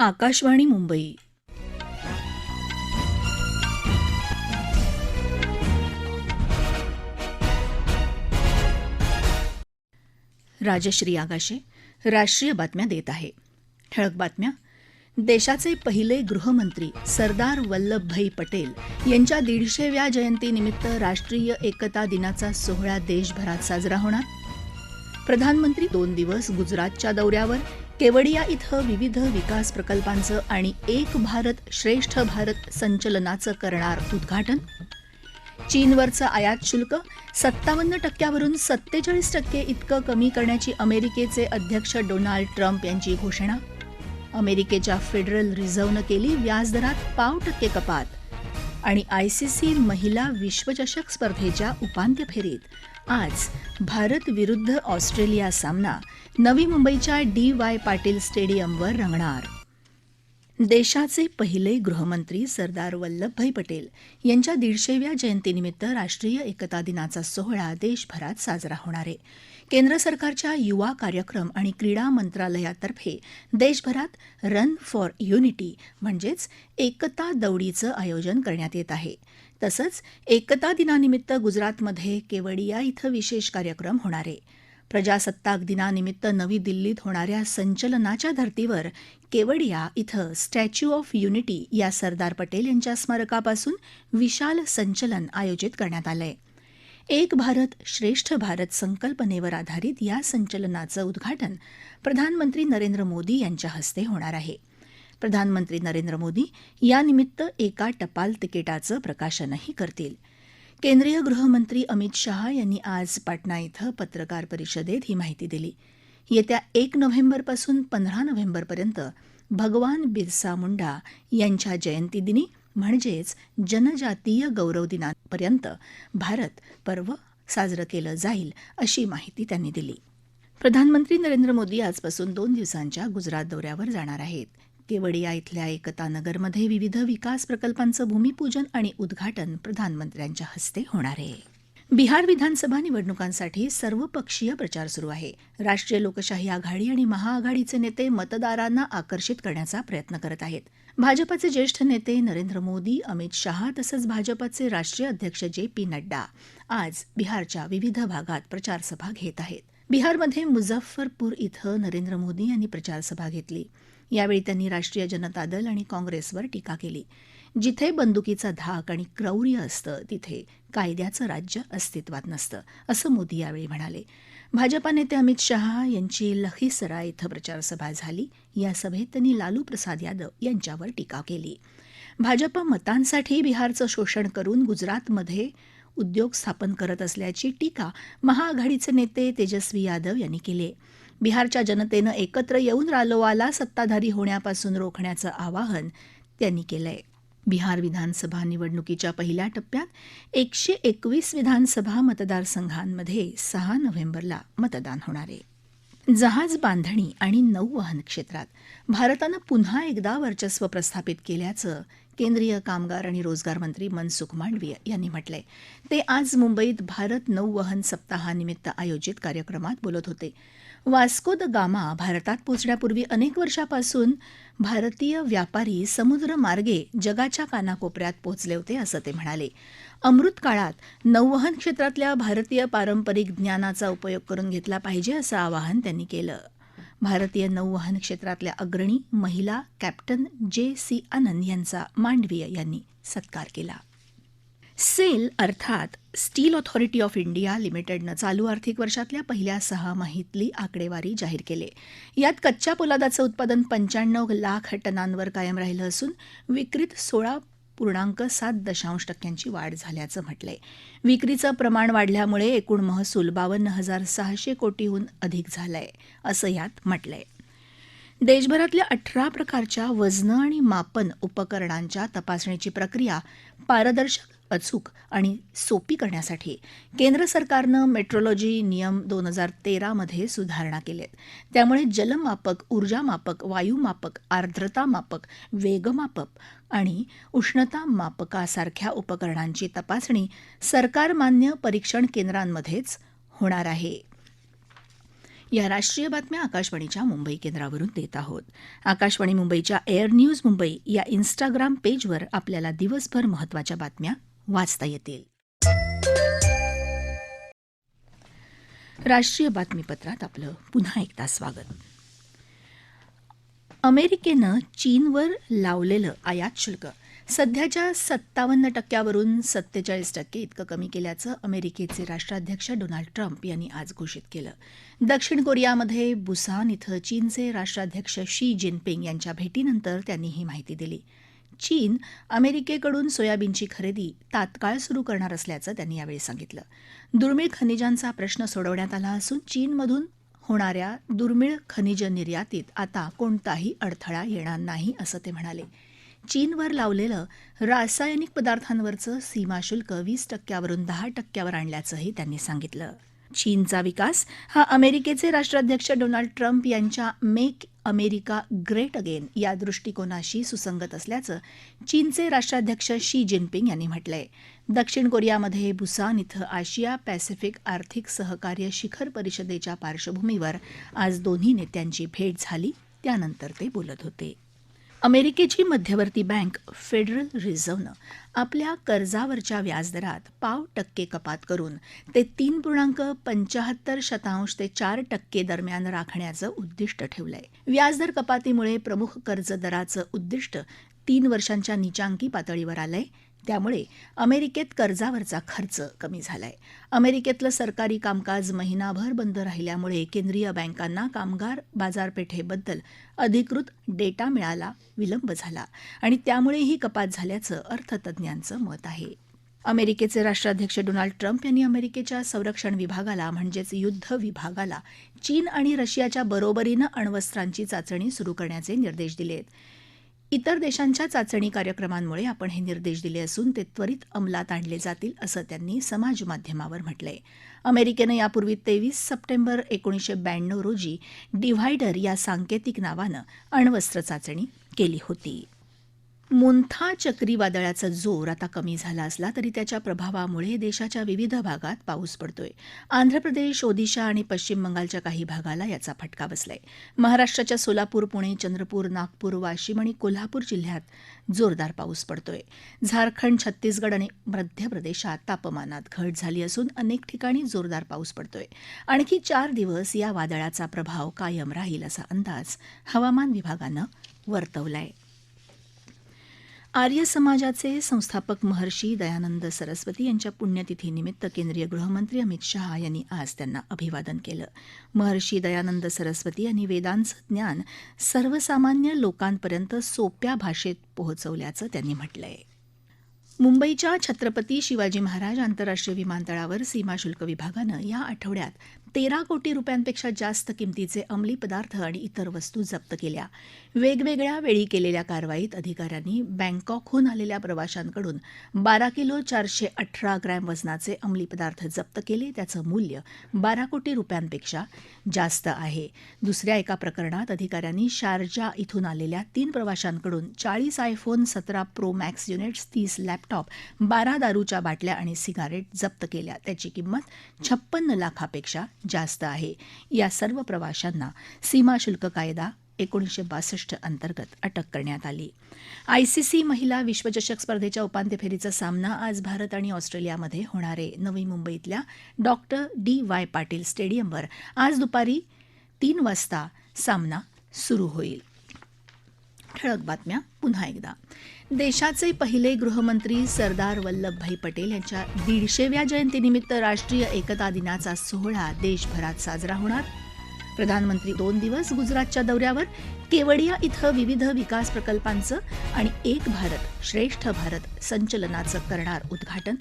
आकाशवाणी मुंबई. राजश्री आगाशे राष्ट्रीय बातम्या देत आहे. ठळक बातम्या. देशाचे पहिले गृहमंत्री सरदार वल्लभभाई पटेल यांच्या दीडशेव्या जयंतीनिमित्त राष्ट्रीय एकता दिनाचा सोहळा देशभरात साजरा होणार? प्रधानमंत्री दोन दिवस गुजरातच्या दौऱ्यावर केवडिया इथं विविध विकास प्रकल्पांचं आणि एक भारत श्रेष्ठ भारत संचलनाचं करणार उद्घाटन? चीनवरचं आयात शुल्क सत्तावन्न टक्क्यावरून सत्तेचाळीस टक्के इतकं कमी करण्याची अमेरिकेचे अध्यक्ष डोनाल्ड ट्रम्प यांची घोषणा? अमेरिकेच्या फेडरल रिझर्व्हनं केली व्याजदरात पाव टक्के कपात आणि आयसीसी महिला विश्वचषक स्पर्धेच्या उपांत्य फेरीत आज भारत विरुद्ध ऑस्ट्रेलिया सामना नवी मुंबईच्या डी वाय पाटील स्टेडियमवर रंगणार. देशाचे पहिले गृहमंत्री सरदार वल्लभभाई पटेल यांच्या दीडशेव्या जयंतीनिमित्त राष्ट्रीय एकता दिनाचा सोहळा देशभरात साजरा होणार आहे. केंद्र सरकारच्या युवा कार्यक्रम आणि क्रीडा मंत्रालयातर्फे देशभरात रन फॉर युनिटी म्हणजेच एकता दौडीचं आयोजन करण्यात येत आहे. तसंच एकता दिनानिमित्त गुजरातमध्ये केवडिया इथं विशेष कार्यक्रम होणार. आहे प्रजासत्ताक दिनानिमित्त नवी दिल्लीत होणाऱ्या संचलनाच्या धर्तीवर केवडिया इथं स्टॅच्यू ऑफ युनिटी या सरदार पटेल यांच्या स्मारकापासून विशाल संचलन आयोजित करण्यात आलंय. एक भारत श्रेष्ठ भारत संकल्पनेवर आधारित या संचलनाचं उद्घाटन प्रधानमंत्री नरेंद्र मोदी यांच्या हस्ते होणार आहे. प्रधानमंत्री नरेंद्र मोदी यानिमित्त एका टपाल तिकिटाचं प्रकाशनही करतील. केंद्रीय गृहमंत्री अमित शहा यांनी आज पाटणा इथं पत्रकार परिषदेत ही माहिती दिली. येत्या एक नोव्हेंबरपासून पंधरा नोव्हेंबरपर्यंत भगवान बिरसा मुंडा यांच्या जयंतीदिनी म्हणजेच जनजातीय गौरव दिनापर्यंत भारत पर्व साजरं केलं जाईल अशी माहिती त्यांनी दिली. प्रधानमंत्री नरेंद्र मोदी आजपासून दोन दिवसांच्या गुजरात दौऱ्यावर जाणार आहेत. केवडिया इथल्या एकता नगरमध्ये विविध विकास प्रकल्पांचं भूमिपूजन आणि उद्घाटन प्रधानमंत्र्यांच्या हस्ते होणार आहे. बिहार विधानसभा निवडणुकांसाठी सर्वपक्षीय प्रचार सुरू आहे. राष्ट्रीय लोकशाही आघाडी आणि महाआघाडीचे नेते मतदारांना आकर्षित करण्याचा प्रयत्न करत आहेत. भाजपाचे ज्येष्ठ नेते नरेंद्र मोदी अमित शहा तसंच भाजपाचे राष्ट्रीय अध्यक्ष जे पी नड्डा आज बिहारच्या विविध भागात प्रचारसभा घेत आहेत. बिहारमध्ये मुझफ्फरपूर इथं नरेंद्र मोदी यांनी प्रचारसभा घेतली. यावेळी त्यांनी राष्ट्रीय जनता दल आणि काँग्रेसवर टीका केली. जिथे बंदुकीचा धाक आणि क्रौर्य असतं तिथे कायद्याचं राज्य अस्तित्वात नसतं असं मोदी यावेळी म्हणाले. भाजपा नेते अमित शहा यांची लखीसराय इथं प्रचारसभा झाली. या सभेत त्यांनी लालू प्रसाद यादव यांच्यावर टीका केली. भाजप मतांसाठी बिहारचं शोषण करून गुजरातमध्ये उद्योग स्थापन करत असल्याची टीका महाआघाडीचे नेते तेजस्वी यादव यांनी केली. बिहारच्या जनतेनं एकत्र येऊन रालोआला सत्ताधारी होण्यापासून रोखण्याचं आवाहन त्यांनी केलंय. बिहार विधानसभा निवडणुकीच्या पहिल्या टप्प्यात एकशे एकवीस विधानसभा मतदारसंघांमध्ये सहा नोव्हेंबरला मतदान होणार आहे. जहाज बांधणी आणि नौवहन क्षेत्रात भारतानं पुन्हा एकदा वर्चस्व प्रस्थापित केल्याचं केंद्रीय कामगार आणि रोजगार मंत्री मनसुख मांडवीय यांनी म्हटलंय. ते आज मुंबईत भारत नौवहन सप्ताहानिमित्त आयोजित कार्यक्रमात बोलत होते. वास्को द गामा भारतात पोचण्यापूर्वी अनेक वर्षापासून भारतीय व्यापारी समुद्रमार्गे जगाच्या कानाकोपऱ्यात पोहोचले होते असं ते म्हणाले. अमृत काळात नौवहन क्षेत्रातल्या भारतीय पारंपरिक ज्ञानाचा उपयोग करून घेतला पाहिजे असं आवाहन त्यांनी केलं. भारतीय नौवहन क्षेत्रातल्या अग्रणी महिला कॅप्टन जे सी आनंद यांचा मांडवीय यांनी सत्कार केला. सेल अर्थात स्टील ऑथॉरिटी ऑफ इंडिया लिमिटेडनं चालू आर्थिक वर्षातल्या पहिल्या सहा माहितली आकडेवारी जाहीर केली. यात कच्च्या पोलादाचं उत्पादन पंच्याण्णव लाख टनांवर कायम राहिलं असून विक्रीत सोळा पूर्णांक सात दशांश टक्क्यांची वाढ झाल्याचं म्हटलंय. विक्रीचं प्रमाण वाढल्यामुळे एकूण महसूल बावन्न हजार सहाशे कोटीहून अधिक झालाय असं यात म्हटलंय. देशभरातल्या अठरा प्रकारच्या वजनं आणि मापन उपकरणांच्या तपासणीची प्रक्रिया पारदर्शक अचूक आणि सोपी करण्यासाठी केंद्र सरकारनं मेट्रोलॉजी नियम दोन हजार तेरामध्ये सुधारणा केलेत. त्यामुळे जलमापक ऊर्जामापक वायुमापक आर्द्रता मापक वेगमापक आणि उष्णता मापकासारख्या उपकरणांची तपासणी सरकारमान्य परीक्षण केंद्रांमध्येच होणार आहे. या राष्ट्रीय बातम्या आकाशवाणीच्या मुंबई केंद्रावरून देत आहोत. आकाशवाणी मुंबईच्या एअर न्यूज मुंबई या इन्स्टाग्राम पेजवर आपल्याला दिवसभर महत्त्वाच्या बातम्या वाचता येतील. राष्ट्रीय बातमीपत्रात आपलं पुन्हा एकदा स्वागत. अमेरिकेनं चीनवर लावलेलं आयात शुल्क सध्याच्या सत्तावन्न टक्क्यावरून सत्तेचाळीस टक्के इतकं कमी केल्याचं अमेरिकेचे राष्ट्राध्यक्ष डोनाल्ड ट्रम्प यांनी आज घोषित केलं. दक्षिण कोरियामध्ये बुसान इथं चीनचे राष्ट्राध्यक्ष शी जिनपिंग यांच्या भेटीनंतर त्यांनी ही माहिती दिली. चीन अमेरिकेकडून सोयाबीनची खरेदी तात्काळ सुरू करणार असल्याचं त्यांनी यावेळी सांगितलं. दुर्मिळ खनिजांचा प्रश्न सोडवण्यात आला असून चीनमधून होणाऱ्या दुर्मिळ खनिज निर्यातीत आता कोणताही अडथळा येणार नाही असं ते म्हणाले. चीनवर लावलेलं रासायनिक पदार्थांवरचं सीमाशुल्क वीस टक्क्यावरून दहा टक्क्यावर आणल्याचंही त्यांनी सांगितलं. चीनचा विकास. हा अमेरिकेचे राष्ट्राध्यक्ष डोनाल्ड ट्रम्प यांच्या मेक अमेरिका ग्रेट अगेन या दृष्टिकोनाशी सुसंगत असल्याचं चीनचे राष्ट्राध्यक्ष शी जिनपिंग यांनी म्हटलंय. दक्षिण कोरियामध्ये बुसान इथं आशिया पॅसिफिक आर्थिक सहकार्य शिखर परिषदेच्या पार्श्वभूमीवर आज दोन्ही नेत्यांची भेट झाली त्यानंतर ते बोलत होते. अमेरिकेची मध्यवर्ती बँक फेडरल रिझर्व्हनं आपल्या कर्जावरच्या व्याजदरात पाव टक्के कपात करून ते तीन पूर्णांक पंचाहत्तर शतांश ते चार टक्के दरम्यान राखण्याचं उद्दिष्ट ठेवलंय. व्याजदर कपातीमुळे प्रमुख कर्जदराचं उद्दिष्ट तीन वर्षांच्या निचांकी पातळीवर आलंय. त्यामुळे अमेरिकेत कर्जावरचा खर्च कमी झालाय. अमेरिकेतलं सरकारी कामकाज महिनाभर बंद राहिल्यामुळे केंद्रीय बँकांना कामगार बाजारपेठेबद्दल अधिकृत डेटा मिळायला विलंब झाला आणि त्यामुळे ही कपात झाल्याचं अर्थतज्ज्ञांचं मत आहे. अमेरिकेचे राष्ट्राध्यक्ष डोनाल्ड ट्रम्प यांनी अमेरिकेच्या संरक्षण विभागाला म्हणजेच युद्ध विभागाला चीन आणि रशियाच्या बरोबरीनं अण्वस्त्रांची चाचणी सुरू करण्याचे निर्देश दिले आहेत इतर देशांच्या चाचणी कार्यक्रमांमुळे आपण हे निर्देश दिले असून ते त्वरित अंमलात आणले जातील असं त्यांनी समाजमाध्यमावर म्हटलंय. अमेरिकेनं यापूर्वी तेवीस सप्टेंबर एकोणीसशे ब्याण्णव रोजी डिव्हायडर या सांकेतिक नावानं अण्वस्त्र चाचणी केली होती. मुंथा चक्रीवादळाचा जोर आता कमी झाला असला तरी त्याच्या प्रभावामुळे देशाच्या विविध भागात पाऊस पडतोय. आंध्र प्रदेश ओदिशा आणि पश्चिम बंगालच्या काही भागाला याचा फटका बसलाय. महाराष्ट्राच्या सोलापूर पुणे चंद्रपूर नागपूर वाशिम आणि कोल्हापूर जिल्ह्यात जोरदार पाऊस पडतोय. झारखंड छत्तीसगड आणि मध्य प्रदेशात तापमानात घट झाली असून अनेक ठिकाणी जोरदार पाऊस पडतोय. आणखी चार दिवस या वादळाचा प्रभाव कायम राहील असा अंदाज हवामान विभागानं वर्तवला आहे आर्य समाजाचे संस्थापक महर्षी दयानंद सरस्वती यांच्या पुण्यतिथीनिमित्त केंद्रीय गृहमंत्री अमित शहा यांनी आज त्यांना अभिवादन केलं. महर्षी दयानंद सरस्वती यांनी वेदांचं ज्ञान सर्वसामान्य लोकांपर्यंत सोप्या भाषेत पोहोचवल्याचं त्यांनी म्हटलंय. मुंबईच्या छत्रपती शिवाजी महाराज आंतरराष्ट्रीय विमानतळावर सीमाशुल्क विभागानं या आठवड्यात तेरा कोटी रुपयांपेक्षा जास्त किमतीचे अंमली पदार्थ आणि इतर वस्तू जप्त केल्या. वेगवेगळ्या वेळी केलेल्या कारवाईत अधिकाऱ्यांनी बँकॉकहून आलेल्या प्रवाशांकडून बारा किलो चारशे अठरा ग्रॅम वजनाचे अंमली पदार्थ जप्त केले. त्याचं मूल्य बारा कोटी रुपयांपेक्षा जास्त आहे. दुसऱ्या एका प्रकरणात अधिकाऱ्यांनी शारजा इथून आलेल्या तीन प्रवाशांकडून चाळीस आयफोन सतरा प्रो मॅक्स युनिट्स तीस लॅपटॉप बारा दारूच्या बाटल्या आणि सिगारेट जप्त केल्या. त्याची किंमत छप्पन्न लाखापेक्षा जास्त आहे. या सर्व प्रवाशांना सीमाशुल्क कायदा एकोणीसशे बासष्ट अंतर्गत अटक करण्यात आली. आयसीसी महिला विश्वचषक स्पर्धेच्या उपांत्य फेरीचा सामना आज भारत आणि ऑस्ट्रेलियामध्ये होणारे नवी मुंबईतल्या डॉक्टर डी वाय पाटील स्टेडियमवर आज दुपारी तीन वाजता सामना सुरू होईल. ठळक बातम्या पुन्हा एकदा. देशाचे पहिले गृहमंत्री सरदार वल्लभभाई पटेल यांच्या दीडशेव्या जयंतीनिमित्त राष्ट्रीय एकता दिनाचा सोहळा देशभरात साजरा होणार. प्रधानमंत्री दोन दिवस गुजरातच्या दौऱ्यावर केवडिया इथं विविध विकास प्रकल्पांचं आणि एक भारत श्रेष्ठ भारत संचलनाचं करणार उद्घाटन.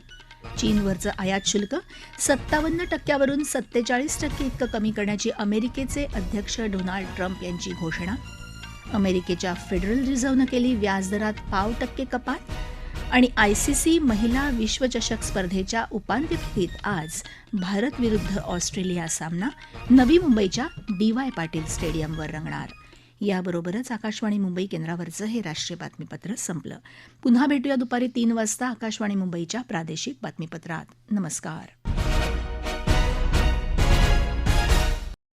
चीनवरचं आयात शुल्क सत्तावन्न टक्क्यावरून सत्तेचाळीस टक्के इतकं कमी करण्याची अमेरिकेचे अध्यक्ष डोनाल्ड ट्रम्प यांची घोषणा. अमेरिकेच्या फेडरल रिझर्व्हनं केली व्याजदरात पाव टक्के कपात आणि आयसीसी महिला विश्वचषक स्पर्धेच्या उपांत्य फेरीत आज भारत विरुद्ध ऑस्ट्रेलिया सामना नवी मुंबईच्या डी वाय पाटील स्टेडियमवर रंगणार. याबरोबरच आकाशवाणी मुंबई केंद्रावरचं हे राष्ट्रीय बातमीपत्र संपलं. पुन्हा भेटूया दुपारी तीन वाजता आकाशवाणी मुंबईच्या प्रादेशिक बातमीपत्रात. नमस्कार.